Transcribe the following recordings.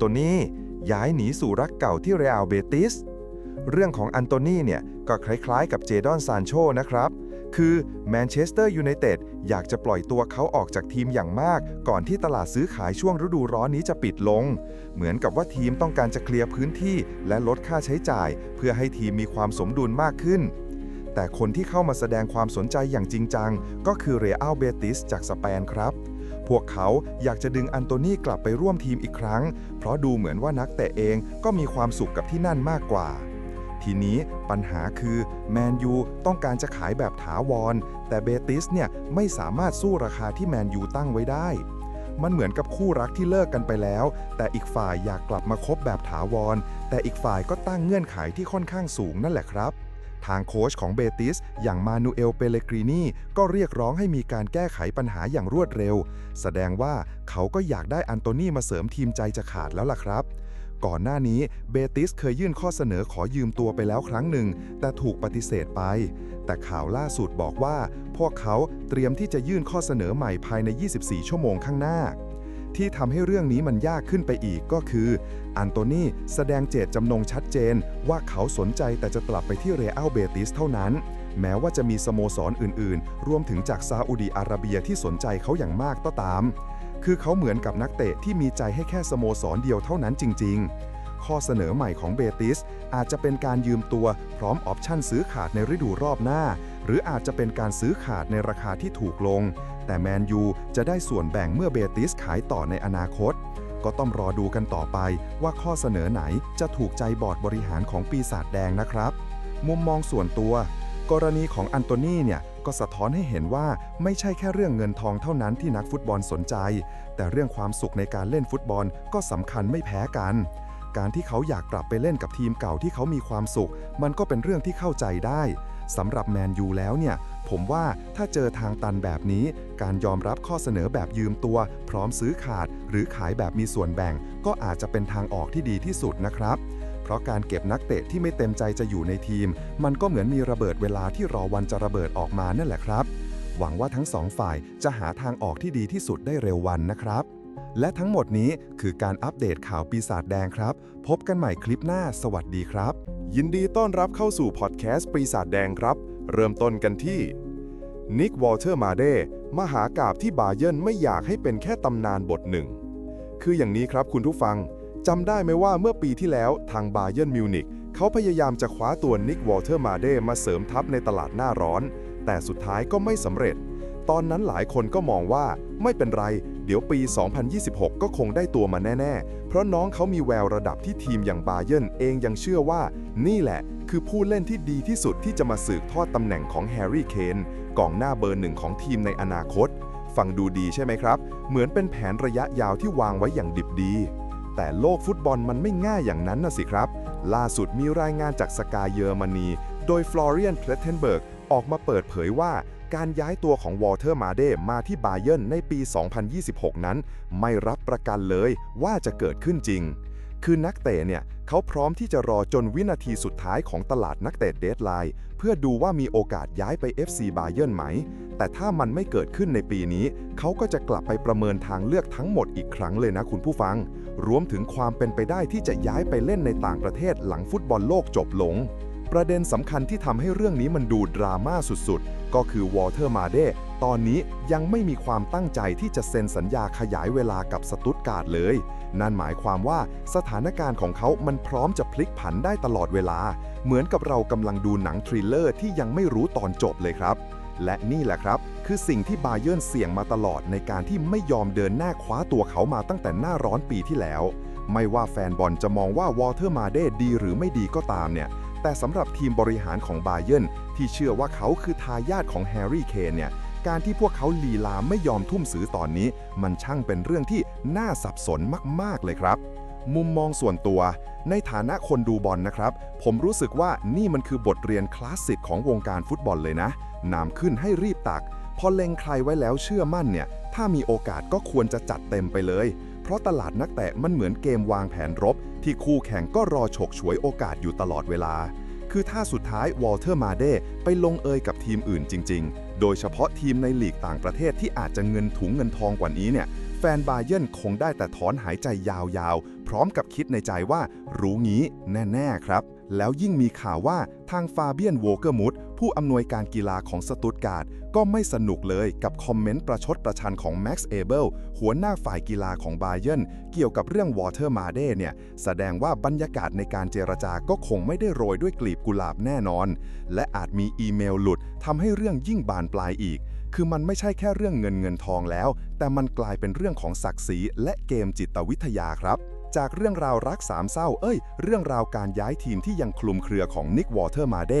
อันโตนีย้ายหนีสู่รักเก่าที่เรอัลเบติส เรื่องของอันโตนีเนี่ยก็คล้ายๆกับเจดอนซานโชนะครับ คือแมนเชสเตอร์ยูไนเต็ดอยากจะปล่อยตัวเขาออกจากทีมอย่างมาก ก่อนที่ตลาดซื้อขายช่วงฤดูร้อนนี้จะปิดลง เหมือนกับว่าทีมต้องการจะเคลียร์พื้นที่และลดค่าใช้จ่าย เพื่อให้ทีมมีความสมดุลมากขึ้น แต่คนที่เข้ามาแสดงความสนใจอย่างจริงจัง ก็คือเรอัลเบติสจากสเปนครับ พวกเขาอยากจะดึงอันโตนีกลับไปร่วมทีมอีกครั้ง เพราะดูเหมือนว่านักเตะเองก็มีความสุขกับที่นั่นมากกว่า ทีนี้ปัญหาคือแมนยูต้องการจะขายแบบถาวร แต่เบติสเนี่ยไม่สามารถสู้ราคาที่แมนยูตั้งไว้ได้มันเหมือนกับคู่รักที่เลิกกันไปแล้ว แต่อีกฝ่ายอยากกลับมาคบแบบถาวร แต่อีกฝ่ายก็ตั้งเงื่อนไขที่ค่อนข้างสูงนั่นแหละครับ ทางโค้ชของเบติส อย่างมานูเอล เปเลกรีนีก็เรียกร้องให้มีการแก้ไขปัญหาอย่างรวดเร็ว แสดงว่าเขาก็อยากได้อันโตนีมาเสริมทีมใจจะขาดแล้วล่ะครับ ก่อนหน้านี้เบติสเคยยื่นข้อเสนอขอยืมตัวไปแล้วครั้งหนึ่ง แต่ถูกปฏิเสธไป แต่ข่าวล่าสุดบอกว่า พวกเขาเตรียมที่จะยื่นข้อเสนอใหม่ภายใน 24 ชั่วโมงข้างหน้า ที่ทำให้เรื่องนี้มันยากขึ้นไปอีกก็คือ อันโตนีแสดงเจตจำนงชัดเจน ว่าเขาสนใจแต่จะกลับไปที่เรอัลเบติสเท่านั้น แม้ว่าจะมีสโมสรอื่นๆ รวมถึงจากซาอุดีอาระเบียที่สนใจเขาอย่างมากก็ตาม คือเขาเหมือนกับนักเตะที่มีใจให้แค่สโมสรเดียวเท่านั้นจริง ๆข้อเสนอใหม่ของเบติส อาจจะเป็นการยืมตัวพร้อมออปชั่นซื้อขาดในฤดูรอบหน้า หรืออาจจะเป็นการซื้อขาดในราคาที่ถูกลง แต่แมนยูจะได้ส่วนแบ่งเมื่อเบติสขายต่อในอนาคต ก็ต้องรอดูกันต่อไปว่าข้อเสนอไหนจะถูกใจบอร์ดบริหารของปีศาจแดงนะครับ มุมมองส่วนตัว กรณีของอันโตนีเนี่ยก็สะท้อนให้เห็นว่าไม่ใช่แค่เรื่องเงินทองเท่านั้นที่นักฟุตบอลสนใจ แต่เรื่องความสุขในการเล่นฟุตบอลก็สำคัญไม่แพ้กัน การที่เขาอยากกลับไปเล่นกับทีมเก่าที่เขามีความสุข มันก็เป็นเรื่องที่เข้าใจได้สำหรับแมนยูแล้วเนี่ย ผมว่าถ้าเจอทางตันแบบนี้ การยอมรับข้อเสนอแบบยืมตัว พร้อมซื้อขาด หรือขายแบบมีส่วนแบ่ง ก็อาจจะเป็นทางออกที่ดีที่สุดนะครับ เพราะการเก็บนักเตะที่ไม่เต็มใจจะอยู่ในทีม มันก็เหมือนมีระเบิดเวลาที่รอวันจะระเบิดออกมานั่นแหละครับ หวังว่าทั้งสองฝ่ายจะหาทางออกที่ดีที่สุดได้เร็ววันนะครับและทั้งหมดนี้คือการอัปเดตข่าวปีศาจแดงครับ พบกันใหม่คลิปหน้า สวัสดีครับ ยินดีต้อนรับเข้าสู่พอดแคสต์ปีศาจแดงครับ เริ่มต้นกันที่นิกวอลเทอร์มาเดมหากาบที่บาเยร์นไม่อยากให้เป็นแค่ตำนานบทหนึ่ง คืออย่างนี้ครับคุณผู้ฟังจำได้ไหมว่าเมื่อปีที่แล้วทางบาเยร์นมิวนิกเขาพยายามจะคว้าตัวนิกวอลเทอร์มาเดมาเสริมทัพในตลาดหน้าร้อน แต่สุดท้ายก็ไม่สำเร็จ ตอนนั้นหลายคนก็มองว่าไม่เป็นไร ดี๋ยวปี 2026 ก็คงได้ตัวมาแน่ ๆ เพราะน้องเขามีแววระดับที่ทีมอย่างบาเยร์นเองยังเชื่อว่า นี่แหละ คือผู้เล่นที่ดีที่สุดที่จะมาสืบทอดตำแหน่งของแฮร์รี่เคนกองหน้าเบอร์หนึ่งของทีมในอนาคต ฟังดูดีใช่ไหมครับ เหมือนเป็นแผนระยะยาวที่วางไว้อย่างดิบดี แต่โลกฟุตบอลมันไม่ง่ายอย่างนั้นนะสิครับ ล่าสุดมีรายงานจากสกายเยอรมนี โดยฟลอเรียนเพลเทนเบิร์กออกมาเปิดเผยว่า การย้ายตัวของวอลเทอร์มาเดมาที่บาเยร์นในปี 2026 นั้น ไม่รับประกันเลยว่าจะเกิดขึ้นจริง คือนักเตะเนี่ยเขาพร้อมที่จะรอจนวินาทีสุดท้ายของตลาดนักเตะเดดไลน์เพื่อดูว่ามีโอกาสย้ายไป FC บาเยร์นไหม แต่ถ้ามันไม่เกิดขึ้นในปีนี้ เขาก็จะกลับไปประเมินทางเลือกทั้งหมดอีกครั้งเลยนะคุณผู้ฟัง รวมถึงความเป็นไปได้ที่จะย้ายไปเล่นในต่างประเทศหลังฟุตบอลโลกจบลง ประเด็นสำคัญที่ทำให้เรื่องนี้มันดูดราม่าสุดๆ ก็คือวอเทอร์มาเดตอนนี้ยังไม่มีความตั้งใจที่จะเซ็นสัญญาขยายเวลากับสตุตการ์ดเลย นั่นหมายความว่าสถานการณ์ของเขามันพร้อมจะพลิกผันได้ตลอดเวลา เหมือนกับเรากำลังดูหนังทริลเลอร์ที่ยังไม่รู้ตอนจบเลยครับ และนี่แหละครับ คือสิ่งที่บาเยิร์นเสี่ยงมาตลอดในการที่ไม่ยอมเดินหน้าคว้าตัวเขามาตั้งแต่หน้าร้อนปีที่แล้ว ไม่ว่าแฟนบอลจะมองว่าวอเทอร์มาเดดีหรือไม่ดีก็ตามเนี่ย แต่สำหรับทีมบริหารของบาเยิร์นที่เชื่อว่าเขาคือทายาทของแฮร์รี่เคนเนี่ยการที่พวกเขาลีลาไม่ยอมทุ่มซื้อตอนนี้ มันช่างเป็นเรื่องที่น่าสับสนมาก ๆ เลยครับ มุมมองส่วนตัว ในฐานะคนดูบอลนะครับ ผมรู้สึกว่านี่มันคือบทเรียนคลาสสิกของวงการฟุตบอลเลยนะนำขึ้นให้รีบตัก พอเล็งใครไว้แล้วเชื่อมั่นเนี่ย ถ้ามีโอกาสก็ควรจะจัดเต็มไปเลย ราะตลาดนักเตะมันเหมือนเกมวางแผนรบ ที่คู่แข่งก็รอฉกฉวยโอกาสอยู่ตลอดเวลา คือถ้าสุดท้ายวอลเทอร์มาเดไปลงเอยกับทีมอื่นจริง ๆ โดยเฉพาะทีมในลีกต่างประเทศที่อาจจะเงินถุงเงินทองกว่านี้เนี่ยแฟนบาเยิร์นคงได้แต่ถอนหายใจยาวๆ พร้อมกับคิดในใจว่ารู้งี้แน่ ๆ ครับ แล้วยิ่งมีข่าวว่าทางฟาเบียนโวเกอร์มุดผู้อำนวยการกีฬาของสตุตการ์ดก็ไม่สนุกเลยกับคอมเมนต์ประชดประชันของแม็กซ์เอเบิลหัวหน้าฝ่ายกีฬาของบาเยนเกี่ยวกับเรื่องวอเตอร์มาเดเนี่ย แสดงว่าบรรยากาศในการเจรจาก็คงไม่ได้โรยด้วยกลีบกุหลาบแน่นอน และอาจมีอีเมลหลุดทำให้เรื่องยิ่งบานปลายอีก คือมันไม่ใช่แค่เรื่องเงินเงินทองแล้ว แต่มันกลายเป็นเรื่องของศักดิ์ศรีและเกมจิตวิทยาครับ จากเรื่องราวรักสามเศร้า เอ้ย เรื่องราวการย้ายทีมที่ยังคลุมเครือของนิกวอเตอร์มาเด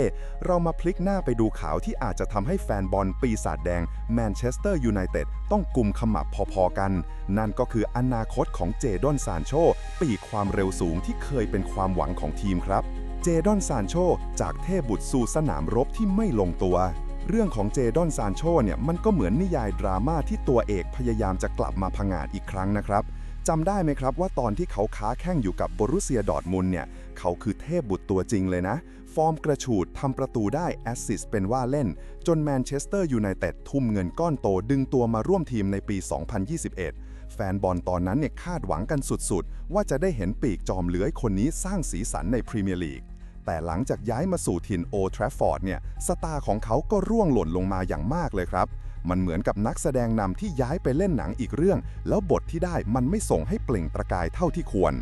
เรามาพลิกหน้าไปดูข่าวที่อาจจะทำให้แฟนบอลปีศาจแดงแมนเชสเตอร์ยูไนเต็ดต้องกุมขมับพอๆกัน นั่นก็คืออนาคตของเจดอนซานโช ปีความเร็วสูงที่เคยเป็นความหวังของทีมครับ เจดอนซานโช จากเทพบุตรสู่สนามรบที่ไม่ลงตัวเรื่องของเจดอนซานโชเนี่ยมันก็เหมือนนิยายดราม่าที่ตัวเอกพยายามจะกลับมาผงาดอีกครั้งนะครับ จำได้ไหมครับว่าตอนที่เขาค้าแข่งอยู่กับบรุเซียดอร์ทมุนเนี่ย เขาคือเทพบุตรตัวจริงเลยนะ ฟอร์มกระฉูดทำประตูได้แอสซิสเป็นว่าเล่น จนแมนเชสเตอร์ยูไนเต็ดทุ่มเงินก้อนโตดึงตัวมาร่วมทีมในปี 2021 แฟนบอลตอนนั้นเนี่ยคาดหวังกันสุดๆ ว่าจะได้เห็นปีกจอมเลื้อยคนนี้สร้างสีสันในพรีเมียร์ลีกแต่หลังจากย้ายมาสู่ถิ่นโอทราฟฟอร์ดเนี่ยสตาร์ของเขาก็ร่วงหล่นลงมาอย่างมากเลยครับ มันเหมือนกับนักแสดงนำที่ย้ายไปเล่นหนังอีกเรื่อง แล้วบทที่ได้มันไม่ส่งให้เปล่งประกายเท่าที่ควร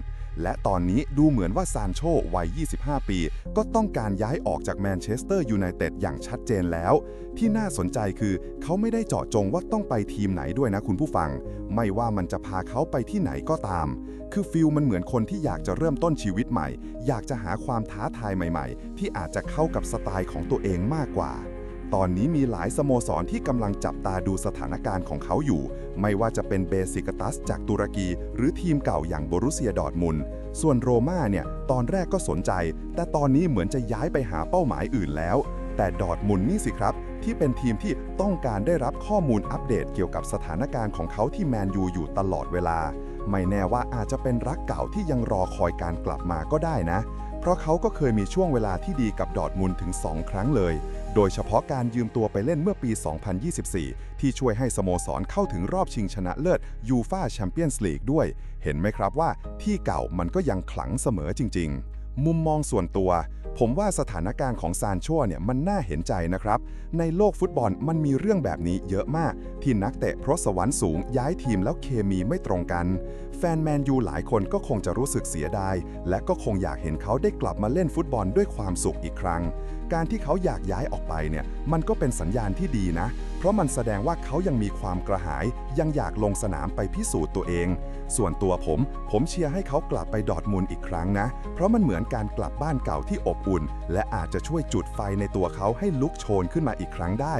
และตอนนี้ดูเหมือนว่าซานโชวัย 25 ปี ก็ต้องการย้ายออกจากแมนเชสเตอร์ยูไนเต็ดอย่างชัดเจนแล้ว ที่น่าสนใจคือเขาไม่ได้เจาะจงว่าต้องไปทีมไหนด้วยนะคุณผู้ฟัง ไม่ว่ามันจะพาเขาไปที่ไหนก็ตาม คือฟิลมันเหมือนคนที่อยากจะเริ่มต้นชีวิตใหม่ อยากจะหาความท้าทายใหม่ ๆ ที่อาจจะเข้ากับสไตล์ของตัวเองมากกว่า ตอนนี้มีหลายสโมสรที่กำลังจับตาดูสถานการณ์ของเขาอยู่ ไม่ว่าจะเป็นเบซิกตัสจากตุรกี หรือทีมเก่าอย่างบรุเซียดอร์มุน ส่วนโรม่าเนี่ย ตอนแรกก็สนใจ แต่ตอนนี้เหมือนจะย้ายไปหาเป้าหมายอื่นแล้ว แต่ดอร์ทมุนนี่สิครับ ที่เป็นทีมที่ต้องการได้รับข้อมูลอัปเดตเกี่ยวกับสถานการณ์ของเขาที่แมนยูอยู่ตลอดเวลา ไม่แน่ว่าอาจจะเป็นรักเก่าที่ยังรอคอยการกลับมาก็ได้นะ เพราะเขาก็เคยมีช่วงเวลาที่ดีกับดอร์ทมุนถึง 2 ครั้งเลย โดยเฉพาะการยืมตัวไปเล่นเมื่อปี 2024 ที่ช่วยให้สโมสรเข้าถึงรอบชิงชนะเลิศยูฟาแชมเปี้ยนส์ลีกด้วย เห็นไหมครับว่าที่เก่ามันก็ยังขลังเสมอจริง ๆมุมมองส่วนตัว ผมว่าสถานการณ์ของซานโชเนี่ยมันน่าเห็นใจนะครับ ในโลกฟุตบอลมันมีเรื่องแบบนี้เยอะมาก ที่นักเตะเพราะสวรรค์สูงย้ายทีมแล้วเคมีไม่ตรงกัน แฟนแมนยูหลายคนก็คงจะรู้สึกเสียดาย และก็คงอยากเห็นเขาได้กลับมาเล่นฟุตบอลด้วยความสุขอีกครั้ง การที่เขาอยากย้ายออกไปเนี่ยมันก็เป็นสัญญาณที่ดีนะ เพราะมันแสดงว่าเขายังมีความกระหาย ยังอยากลงสนามไปพิสูจน์ตัวเอง ส่วนตัวผม ผมเชียร์ให้เขากลับไปดอดมูลอีกครั้งนะ เพราะมันเหมือนการกลับบ้านเก่าที่อบอุ่น และอาจจะช่วยจุดไฟในตัวเขาให้ลุกโชนขึ้นมาอีกครั้งได้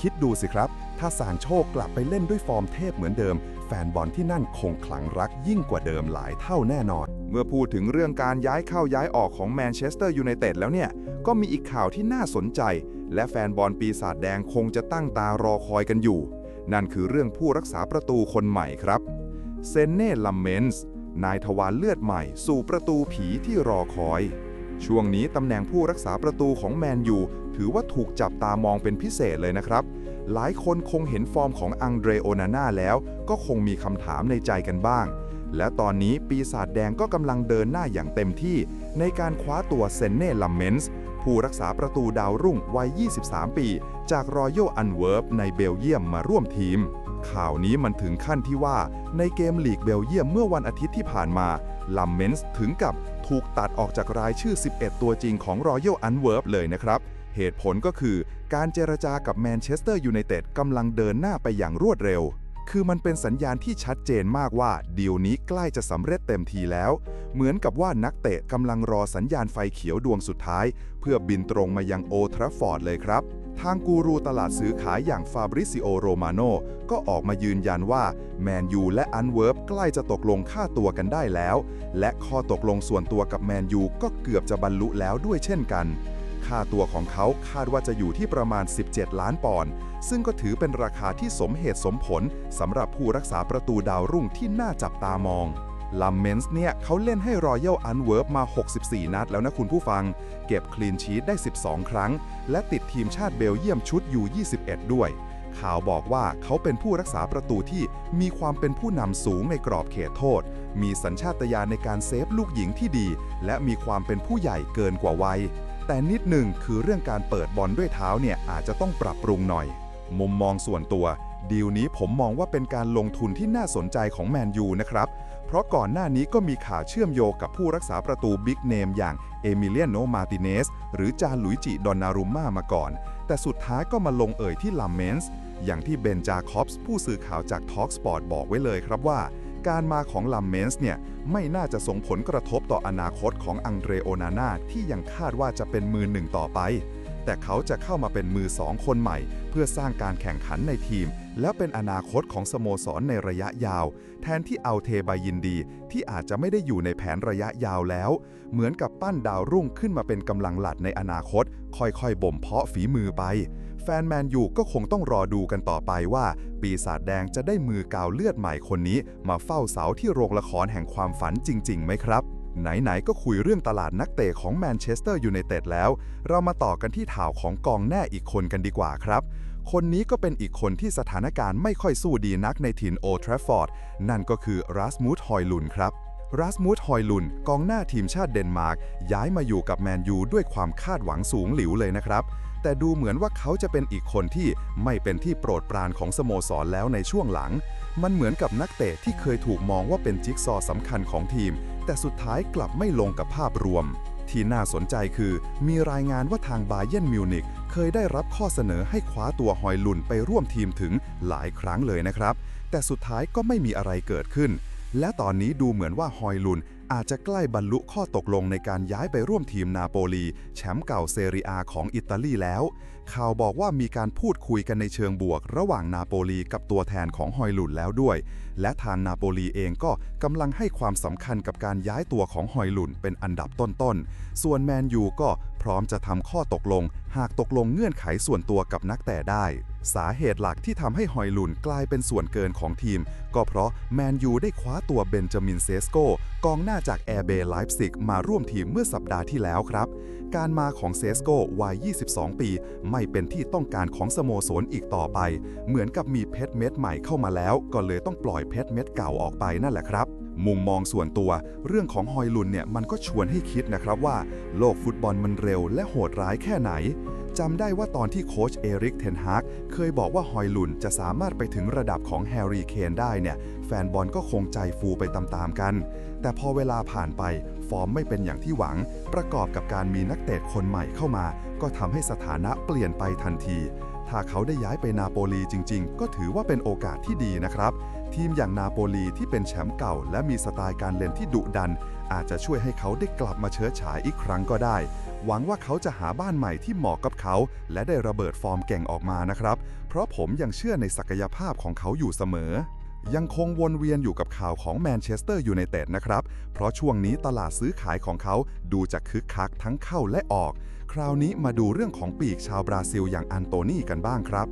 คิดดูสิครับ ถ้าสารโชคกลับไปเล่นด้วยฟอร์มเทพเหมือนเดิม แฟนบอลที่นั่นคงขลังรักยิ่งกว่าเดิมหลายเท่าแน่นอน เมื่อพูดถึงเรื่องการย้ายเข้าย้ายออกของแมนเชสเตอร์ยูไนเต็ดแล้วเนี่ย ก็มีอีกข่าวที่น่าสนใจ และแฟนบอลปีศาจแดงคงจะตั้งตารอคอยกันอยู่ นั่นคือเรื่องผู้รักษาประตูคนใหม่ครับเซนเน่ลัมเมนส์นายทวารเลือดใหม่สู่ประตูผีที่รอคอย ช่วงนี้ตำแหน่งผู้รักษาประตูของแมนยูถือว่าถูกจับตามองเป็นพิเศษเลยนะครับ หลายคนคงเห็นฟอร์มของอังเดรโอนาน่าแล้ว ก็คงมีคำถามในใจกันบ้าง และตอนนี้ปีศาจแดงก็กำลังเดินหน้าอย่างเต็มที่ ในการคว้าตัวเซนเน่ลัมเมนส์ผู้รักษาประตูดาวรุ่งวัย 23 ปี จากรอยัลอันเวิร์ฟในเบลเยียมมาร่วมทีม ข่าวนี้มันถึงขั้นที่ว่าในเกมลีกเบลเยียมเมื่อวันอาทิตย์ที่ผ่านมาลัมเมนส์ถึงกับถูกตัดออกจากรายชื่อ 11 ตัวจริงของรอยัลอันเวิร์ฟเลยนะครับ เหตุผลก็คือ การเจรจากับแมนเชสเตอร์ยูไนเต็ดกำลังเดินหน้าไปอย่างรวดเร็ว คือมันเป็นสัญญาณที่ชัดเจนมากว่าดีลนี้ใกล้จะสำเร็จเต็มทีแล้ว เหมือนกับว่านักเตะกำลังรอสัญญาณไฟเขียวดวงสุดท้าย เพื่อบินตรงมายังโอทราฟอร์ดเลยครับทางกูรูตลาดซื้อขายอย่างฟาบริซิโอโรมาโนก็ออกมายืนยันว่าแมนยูและอันเวิร์ฟใกล้จะตกลงค่าตัวกันได้แล้ว และข้อตกลงส่วนตัวกับแมนยูก็เกือบจะบรรลุแล้วด้วยเช่นกัน ค่าตัวของเขาคาดว่าจะอยู่ที่ประมาณ 17 ล้านปอนด์ซึ่งก็ถือเป็นราคาที่สมเหตุสมผลสำหรับผู้รักษาประตูดาวรุ่งที่น่าจับตามองลัมเมนส์เนี่ยเขาเล่นให้รอยัลอันเวิร์ฟมา 64 นัดแล้วนะคุณผู้ฟัง เก็บคลีนชีตได้ 12 ครั้ง และติดทีมชาติเบลเยียมชุดอยู่21 ด้วย ข่าวบอกว่าเขาเป็นผู้รักษาประตูที่มีความเป็นผู้นำสูงในกรอบเขตโทษ มีสัญชาตญาณในการเซฟลูกหญิงที่ดี และมีความเป็นผู้ใหญ่เกินกว่าวัย แต่นิดหนึ่งคือเรื่องการเปิดบอลด้วยเท้าเนี่ยอาจจะต้องปรับปรุงหน่อย มุมมองส่วนตัว ดีลนี้ผมมองว่าเป็นการลงทุนที่น่าสนใจของแมนยูนะครับ เพราะก่อนหน้านี้ก็มีข่าวเชื่อมโยงกับผู้รักษาประตูบิ๊กเนมอย่างเอมิเลียโน มาติเนส หรือจาหลุยจิ ดอนนารุมม่ามาก่อน แต่สุดท้ายก็มาลงเอ่ยที่ลัมเมนส์อย่างที่เบนจาคอปส์ผู้สื่อข่าวจากทอ l k สปอร์ตบอกไว้เลยครับว่า การมาของลัมเมนส์เนี่ยไม่น่าจะส่งผลกระทบต่ออนาคตของอังเดรโอนาน่าที่ยังคาดว่าจะเป็นมือหนึ่งต่อไป แต่เขาจะเข้ามาเป็นมือสองคนใหม่ เพื่อสร้างการแข่งขันในทีม และเป็นอนาคตของสโมสรในระยะยาว แทนที่เอาเทบายินดี ที่อาจจะไม่ได้อยู่ในแผนระยะยาวแล้ว เหมือนกับปั้นดาวรุ่งขึ้นมาเป็นกำลังหลักในอนาคต ค่อยๆบ่มเพาะฝีมือไป แฟนแมนยูก็คงต้องรอดูกันต่อไปว่า ปีศาจแดงจะได้มือกาวเลือดใหม่คนนี้ มาเฝ้าเสาที่โรงละครแห่งความฝันจริงๆไหมครับไหน ๆ ก็คุยเรื่องตลาดนักเตะของแมนเชสเตอร์ยูไนเต็ดแล้ว เรามาต่อกันที่ข่าวของกองแน่อีกคนกันดีกว่าครับ คนนี้ก็เป็นอีกคนที่สถานการณ์ไม่ค่อยสู้ดีนักในถิ่นโอทราฟฟอร์ด นั่นก็คือรัสมูดฮอยลุนครับรัสมูดฮอยลุนกองหน้าทีมชาติเดนมาร์ก ย้ายมาอยู่กับแมนยูด้วยความคาดหวังสูงหลิวเลยนะครับ แต่ดูเหมือนว่าเขาจะเป็นอีกคนที่ไม่เป็นที่โปรดปรานของสโมสรแล้วในช่วงหลัง มันเหมือนกับนักเตะที่เคยถูกมองว่าเป็นจิ๊กซอสำคัญของทีม แต่สุดท้ายกลับไม่ลงกับภาพรวม ที่น่าสนใจคือ มีรายงานว่าทางบาเยนมิวนิกเคยได้รับข้อเสนอให้คว้าตัวฮอยลุนไปร่วมทีมถึงหลายครั้งเลยนะครับ แต่สุดท้ายก็ไม่มีอะไรเกิดขึ้น และตอนนี้ดูเหมือนว่าฮอยลุน อาจจะใกล้บรรลุข้อตกลงในการย้ายไปร่วมทีมนาโปลี แชมป์เก่าเซเรียของอิตาลีแล้ว ข่าวบอกว่ามีการพูดคุยกันในเชิงบวก ระหว่างนาโปลีกับตัวแทนของฮอยลุนแล้วด้วย และทางนาโปลีเองก็กำลังให้ความสำคัญกับการย้ายตัวของฮอยลุนเป็นอันดับต้นๆ ส่วนแมนยูก็พร้อมจะทำข้อตกลง หากตกลงเงื่อนไขส่วนตัวกับนักแต่ได้ สาเหตุหลักที่ทำให้ฮอยลุนกลายเป็นส่วนเกินของทีม ก็เพราะแมนยูได้คว้าตัวเบนจามินเซสโกกองหน้าจากแอร์เบย์ไลฟ์ซิกมาร่วมทีมเมื่อสัปดาห์ที่แล้วครับ การมาของเซสโกวัย 22 ปี ไม่เป็นที่ต้องการของสโมสรอีกต่อไป เหมือนกับมีเพชรเม็ดใหม่เข้ามาแล้ว ก็เลยต้องปล่อยเพชรเม็ดเก่าออกไปนั่นแหละครับ มุมมองส่วนตัว เรื่องของฮอยลุนเนี่ยมันก็ชวนให้คิดนะครับว่า โลกฟุตบอลมันเร็วและโหดร้ายแค่ไหน จำได้ว่าตอนที่โค้ชเอริกเทนฮากเคยบอกว่าฮอยลุนจะสามารถไปถึงระดับของแฮร์รี่เคนได้เนี่ย แฟนบอลก็คงใจฟูไปตามๆกัน แต่พอเวลาผ่านไป ฟอร์มไม่เป็นอย่างที่หวัง ประกอบกับการมีนักเตะคนใหม่เข้ามา ก็ทำให้สถานะเปลี่ยนไปทันที ถ้าเขาได้ย้ายไปนาโปลีจริง ๆ ก็ถือว่าเป็นโอกาสที่ดีนะครับ ทีมอย่างนาโปลีที่เป็นแชมป์เก่า และมีสไตล์การเล่นที่ดุดัน อาจจะช่วยให้เขาได้กลับมาเชิดฉายอีกครั้งก็ได้ หวังว่าเขาจะหาบ้านใหม่ที่เหมาะกับเขา และได้ระเบิดฟอร์มเก่งออกมานะครับ เพราะผมยังเชื่อในศักยภาพของเขาอยู่เสมอยังคงวนเวียนอยู่กับข่าวของแมนเชสเตอร์ยูไนเต็ดนะครับ เพราะช่วงนี้ตลาดซื้อขายของเขาดูจะคึกคักทั้งเข้าและออก คราวนี้มาดูเรื่องของปีกชาวบราซิลอย่างอันโตนีกันบ้างครับ